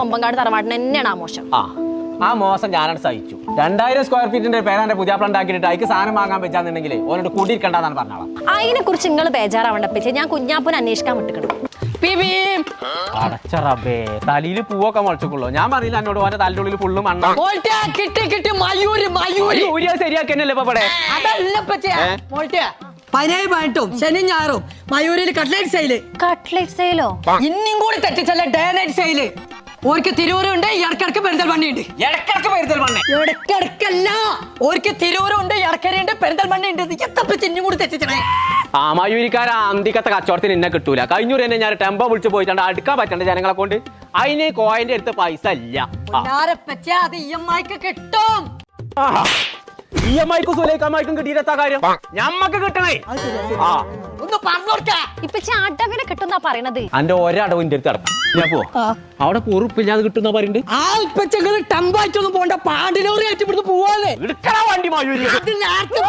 കൊമ്പങ്കാട് തറവാട്ടിന് തന്നെയാണ് ആ മോശം. ആ ആ മോശം ഞാനാണ് സഹിച്ചു. രണ്ടായിരം സ്ക്വയർ ഫീറ്റിന്റെ പേരാന്റെ പുതിയ പ്ലാൻ ഉണ്ടാക്കിയിട്ട് അതിക്ക് സാധനം വാങ്ങാൻ പറ്റാന്നുണ്ടെങ്കിൽ ഓനോട് കൂടിയിരിക്കണ്ടെന്നാണ് പറഞ്ഞോളാം അതിനെ കുറിച്ച് നിങ്ങൾ ബേജാറാവണ്ട പക്ഷേ ഞാൻ കുഞ്ഞാപ്പൂനെ അന്വേഷിക്കാൻ വിട്ടിക്കണം. അടച്ച റബ്ബേ തലയിൽ പൂവൊക്കെ മുളച്ചോളൂ ഞാൻ പറയില്ല എന്നോട് ഓന്റെ തലയുടെ ഉള്ളിൽ ഫുള്ള് മണ്ണ. കിട്ടി കിട്ടി മയൂര് മയൂര്. ശരിയാക്കന്നല്ലേ ഇപ്പൊ ഇവിടെ? അതല്ല പറ്റിയ പതിനേഴ് പതിനെട്ടും ശനി ഞായറും. മയൂരിൽ കട്ട്ലേറ്റ് സെയിൽ കട്ട്ലേറ്റ് സെയിലോ ഇന്നും കൂടി തെറ്റിച്ചല്ലേ ഡേ നൈറ്റ് സെയിൽ ഓർക്ക് തിരൂരുണ്ട് ഇടക്കിടക്ക് പെരിന്തൽമണ്ണയുണ്ട് ഇടക്കിടക്ക് പെരുത്തൽ മണ്ണേ. ഇടക്കിടക്കല്ല. ഓർക്ക് തിരൂരുണ്ട് ഇടക്കരയുണ്ട് പെരിന്തൽമണ്ണയുണ്ട് ഉണ്ട് എത്തപ്പറ്റി ഇന്നും കൂടി തെറ്റിച്ചണേ. ആ മയൂരിക്കാര അന്തിക്കത്തെ കച്ചവടത്തിന് എന്നെ കിട്ടൂല. കഴിഞ്ഞൂർ തന്നെ ഞാൻ ടെമ്പോ വിളിച്ച് പോയിട്ടുണ്ട് അടുക്കാൻ പറ്റണ്ട ജനങ്ങളെ കൊണ്ട്? അതിന് കോയിന്റെ അടുത്ത് പൈസ ഇല്ല. അത് ഇ എം ഐക്ക് കിട്ടും. ഇ എം ഐക്കും സുലൈക്കമ്മയ്ക്കും കിട്ടിയിട്ടെത്താ കാര്യം? ഞമ്മക്ക് കിട്ടണേ. ആ. ഒന്ന് ഇപ്പൊ ചാട്ടങ്ങനെ കിട്ടുന്നാ പറയണത്? അന്റെ ഒരടവ് ഇന്റെ അടുത്ത് നടക്കും ഞാൻ പോ അവിടെ കുറുപ്പില്ലാതെ കിട്ടുന്ന പറയുന്നുണ്ട് ആ ഇപ്പച്ചങ്ങൾ ടമ്പായിട്ടൊന്നും പോണ്ട പാണ്ടിലോറി ആയിട്ട് ഇവിടുന്ന് പോവാല്ലേ വണ്ടി മയൂരി അത് നേരത്തെ